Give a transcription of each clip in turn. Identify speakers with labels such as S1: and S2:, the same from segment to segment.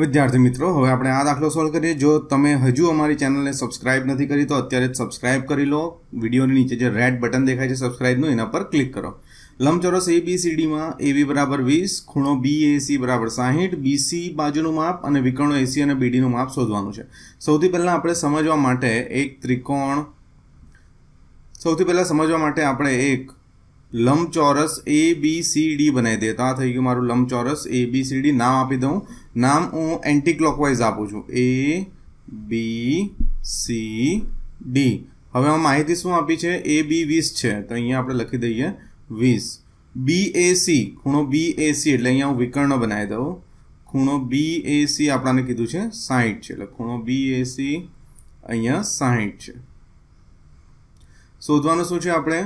S1: વિદ્યાર્થી મિત્રો, હવે આપણે આ દાખલો સોલ્વ કરીએ. જો તમે હજુ અમારી ચેનલને સબસ્ક્રાઇબ નથી કરી, તો અત્યારે જ સબસ્ક્રાઇબ કરી લો. વિડીયોની નીચે જે રેડ બટન દેખાય છે સબસ્ક્રાઇબનું એના પર ક્લિક કરો. લંબચોરસ એ બી સીડીમાં એબી બરાબર વીસ, ખૂણો બી એસી બરાબર સાહીઠ બીસી બાજુનું માપ અને વિકર્ણો એસી અને બીડીનું માપ શોધવાનું છે. સૌથી પહેલાં આપણે સમજવા માટે એક ત્રિકોણ, સૌથી પહેલાં સમજવા માટે આપણે એક લંબચોરસ એ બી સી ડી બનાવી દે. તો આ થઈ ગયું મારું લંબચોરસ એ બી સી ડી નામ આપી દઉં. નામ હું એન્ટી ક્લોકવાઇઝ આપું છું. એ બી સી ડી હવે આમાં માહિતી શું આપી છે? એ બી વીસ છે. તો અહીંયા આપણે લખી દઈએ વીસ. બી એ સી ખૂણો બી એ સી એટલે અહીંયા હું વિકર્ણ બનાવી દઉં. ખૂણો બી એ સી આપણાને કીધું છે સાહીઠ છે. એટલે ખૂણો બી એ સી અહીંયા સાહીઠ છે. શોધવાનું શું છે આપણે?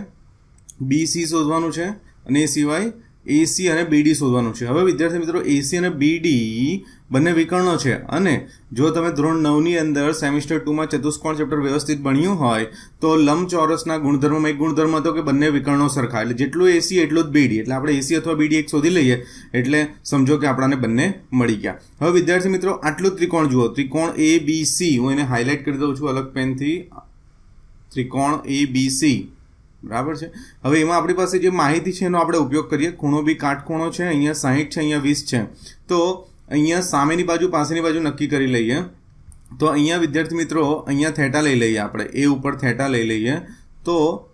S1: બીસી શોધવાનું છે અને એ સિવાય એસી અને બીડી શોધવાનું છે. હવે વિદ્યાર્થી મિત્રો એસી અને બીડી બંને વિકર્ણો છે અને જો તમે ધોરણ નવની અંદર સેમિસ્ટર ટુમાં ચતુષ્કોણ ચેપ્ટર વ્યવસ્થિત ભણ્યું હોય, તો લંબચોરસના ગુણધર્મમાં એક ગુણધર્મ હતો કે બંને વિકર્ણો સરખા. એટલે જેટલું એસી એટલું જ બીડી એટલે આપણે એસી અથવા બીડી એક શોધી લઈએ, એટલે સમજો કે આપણાને બંને મળી ગયા. હવે વિદ્યાર્થી મિત્રો, આટલું ત્રિકોણ જુઓ. ત્રિકોણ એ બી સી હું એને હાઇલાઇટ કરી દઉં છું અલગ પેનથી ત્રિકોણ એ બી સી બરાબર છે? હવે એમાં આપણી પાસે જે માહિતી છે એનો આપણે ઉપયોગ કરીએ. ખૂણો બી કાટખૂણો છે, અહીંયા સાહીઠ છે, અહીંયા વીસ છે. તો અહીંયા સામેની બાજુ, પાસેની બાજુ નક્કી કરી લઈએ. તો અહીંયા વિદ્યાર્થી મિત્રો, અહીંયા થેટા લઈ લઈએ આપણે. એ ઉપર થેટા લઈ લઈએ. તો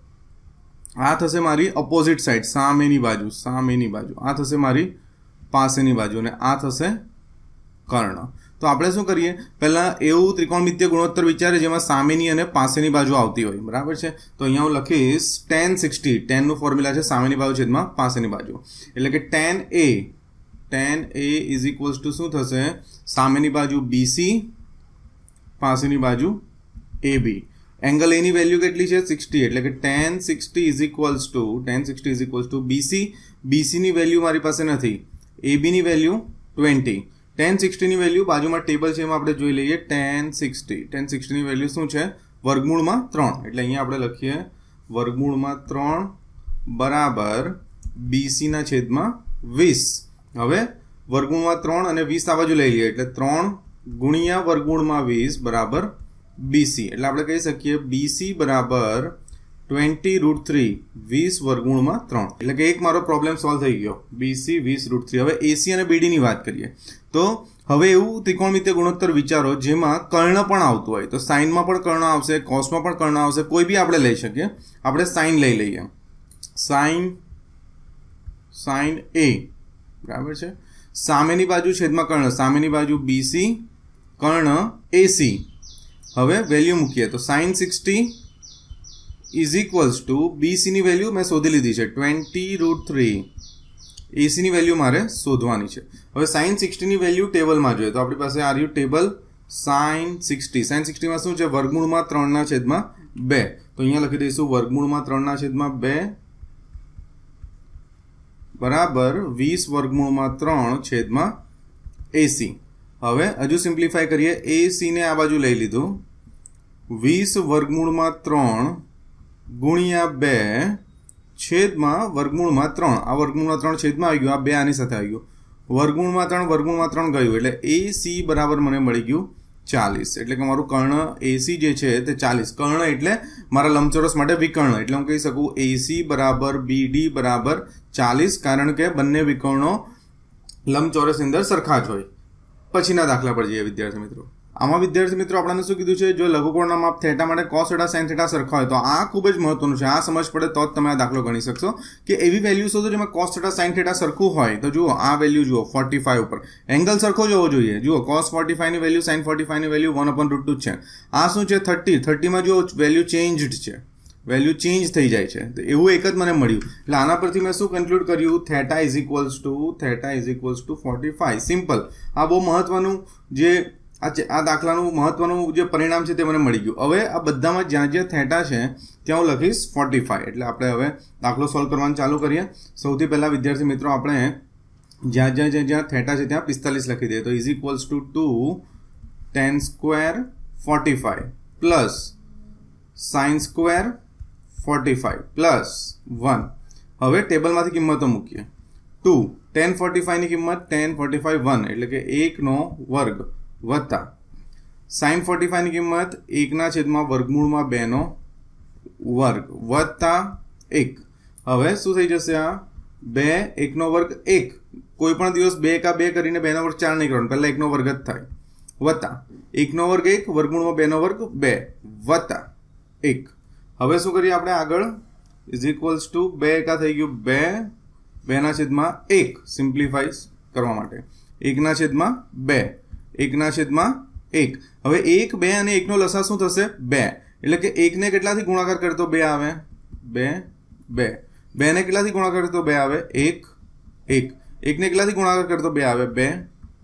S1: આ થશે મારી ઓપોઝિટ સાઈડ સામેની બાજુ સામેની બાજુ. આ થશે મારી પાસેની બાજુ અને આ થશે કર્ણ. તો આપણે શું કરીએ? પહેલાં એવું ત્રિકોણમિત્ય ગુણોત્તર વિચારે જેમાં સામેની અને પાસેની બાજુ આવતી હોય. બરાબર છે? તો અહીંયા હું લખીશ ટેન સિક્સટી ટેનનું ફોર્મ્યુલા છે સામેની બાજુ છેદમાં પાસેની બાજુ. એટલે કે tan A tan A is equals to શું થશે? સામેની બાજુ બીસી પાસેની બાજુ એ બી એંગલ એની વેલ્યુ કેટલી છે? સિક્સટી એટલે કે tan sixty is equals to tan sixty is equals to BC બીસીની value મારી પાસે નથી. એ બીની વેલ્યુ ટ્વેન્ટી ટેન સિક્સટીની વેલ્યુ બાજુમાં ટેબલ છે એમાં આપણે જોઈ લઈએ ટેન સિક્સટી ટેન સિક્સટીની વેલ્યુ શું છે? વર્ગમૂળમાં ત્રણ. એટલે અહીંયા આપણે લખીએ વર્ગમૂળમાં ત્રણ બરાબર બીસીના છેદમાં વીસ. હવે વર્ગુણમાં ત્રણ અને વીસ આ બાજુ લઈ લઈએ. એટલે ત્રણ ગુણ્યા વર્ગુણમાં વીસ બરાબર બીસી એટલે આપણે કહી શકીએ બીસી બરાબર ટ્વેન્ટી રૂટ થ્રી, વીસ વર્ગુણમાં ત્રણ. એટલે કે એક મારો પ્રોબ્લેમ સોલ્વ થઈ ગયો. બીસી વીસ રૂટ થ્રી. હવે એસી અને બીડીની વાત કરીએ. તો હવે એવું ત્રિકોણમિત્ય ગુણોત્તર વિચારો જેમાં કર્ણ પણ આવતું હોય. તો સાઇનમાં પણ કર્ણ આવશે, કોસમાં પણ કર્ણ આવશે. કોઈ બી આપણે લઈ શકીએ. આપણે સાઇન લઈ લઈએ. સાઇન સાઇન એ બરાબર છે? સામેની બાજુ છેદમાં કર્ણ. સામેની બાજુ બીસી કર્ણ એસી હવે વેલ્યુ મૂકીએ. તો sine sixty is equals to બીસીની value મેં શોધી લીધી છે ટ્વેન્ટી રૂટ થ્રી એસીની વેલ્યુ મારે શોધવાની છે. હવે સાઇન સિક્સટીની વેલ્યુ ટેબલમાં જોઈએ તો આપણી પાસે આ રહ્યું ટેબલ સાઇન સિક્સટી સાઇન સિક્સટીમાં શું છે? વર્ગમૂળમાં ત્રણના છેદમાં બે. તો અહીંયા લખી દઈશું, વર્ગમૂળમાં ત્રણના છેદમાં બે બરાબર વીસ વર્ગમૂળમાં ત્રણ છેદમાં એસી હવે હજુ સિમ્પ્લિફાય કરીએ. એસીને આ બાજુ લઈ લીધું. વીસ વર્ગમૂળમાં ત્રણ ગુણ્યા બે છેદમાં વર્ગમૂળમાં ત્રણ. આ વર્ગમૂળમાં ત્રણ છેદમાં આવી ગયું. આ બે આની સાથે આવી ગયું. વર્ગમૂળમાં ત્રણ વર્ગમૂળમાં ત્રણ ગયું. એટલે એ સી બરાબર મને મળી ગયું ચાલીસ. એટલે કે મારું કર્ણ એસી જે છે તે ચાલીસ. કર્ણ એટલે મારા લંબચોરસ માટે વિકર્ણ. એટલે હું કહી શકું એસી બરાબર બીડી બરાબર ચાલીસ, કારણ કે બંને વિકર્ણો લંબચોરસની અંદર સરખા જ હોય. પછીના દાખલા પર જઈએ વિદ્યાર્થી મિત્રો. આમાં વિદ્યાર્થી મિત્રો આપણને શું કીધું છે? જો લઘુકોણના માપ થેટા માટે કોસ થેટા સાઇન થેટા સરખા હોય તો આ ખૂબ જ મહત્વનું છે. આ સમજ પડે તો જ તમે આ દાખલો ગણી શકશો કે એવી વેલ્યુ શોધો જેમાં કોસ થેટા સાઇન થેટા સરખું હોય. તો જુઓ, આ વેલ્યુ જુઓ ફોર્ટી ફાઈવ ઉપર. એંગલ સરખો જ હોવો જોઈએ. જુઓ કોસ ફોર્ટી ફાઈવની value sine forty ફાઈવની value one upon root two છે. આ શું છે? થર્ટી થર્ટીમાં જુઓ વેલ્યુ ચેન્જડ છે. વેલ્યુ ચેન્જ થઈ જાય છે. તો એવું એક જ મને મળ્યું. એટલે આના પરથી મેં શું કન્ક્લુડ કર્યું? Theta is equals to theta is equals to forty five simple આ બહુ મહત્વનું જે આ આ દાખલાનું મહત્વનું જે પરિણામ છે તે મને મળી ગયું. હવે આ બધામાં જ્યાં જ્યાં થેટા છે, ત્યાં હું લખીશ ફોર્ટી ફાઈવ એટલે આપણે હવે દાખલો સોલ્વ કરવાનું ચાલુ કરીએ. સૌથી પહેલાં વિદ્યાર્થી મિત્રો, આપણે જ્યાં જ્યાં જ્યાં જ્યાં થેટા છે ત્યાં પિસ્તાલીસ લખી દઈએ. તો is equals to two tan square forty five plus sine square forty five plus one હવે ટેબલમાંથી કિંમતો મૂકીએ. ટુ ટેન ફોર્ટી ફાઈવની કિંમત ટેન ફોર્ટી ફાઈવ વન એટલે કે એકનો વર્ગ. વત્તા. સાઇન ફોર્ટી ફાઈવની કિંમત એકના છેદમાં વર્ગમૂળમાં બેનો વર્ગ. વત્તા એક. હવે શું થઈ જશે આ? બે એકનો વર્ગ એક. કોઈ પણ દિવસ બે કા બે કરીને બેનો વર્ગ ચાર નહીં કરવાનો, પહેલા એકનો વર્ગ જ થાય. વત્તા. એકનો વર્ગ એક, વર્ગમૂળમાં બેનો વર્ગ બે. વત્તા. એક. હવે શું કરીએ આપણે આગળ? ઇઝ ઇક્વલ્સ ટુ બે એકા થઈ ગયું બે. બેના છેદમાં એક. સિમ્પ્લિફાઈઝ કરવા માટે. એકના છેદમાં બે. એકના છેદમાં એક. હવે એક, બે અને એકનો લસા શું થશે? બે. એટલે કે એકને કેટલાથી ગુણાકાર કરતો બે આવે? બે બે. બેને કેટલાથી ગુણાકાર કરતો બે આવે? એક એક. એકને કેટલાથી ગુણાકાર કરતો બે આવે? બે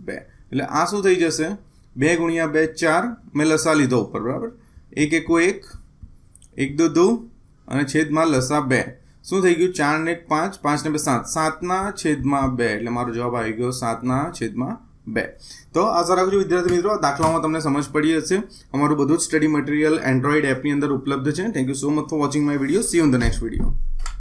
S1: બે. એટલે આ શું થઈ જશે? બે ગુણ્યા બે, ચાર. મેં લસા લીધો ઉપર, બરાબર? એક એકો એક એક દો દો, અને છેદમાં લસા બે. શું થઈ ગયું? ચાર ને એક પાંચ પાંચ ને બે સાત. સાતના છેદમાં બે. એટલે મારો જવાબ આવી ગયો સાતના છેદમાં બે. તો આશા રાખું છું વિદ્યાર્થી મિત્રો દાખલામાં તમને સમજ પડી હશે. અમારું બધું જ સ્ટડી મટીરિયલ એન્ડ્રોઈડ એપની અંદર ઉપલબ્ધ છે. Thank you so much for watching my video see on the next video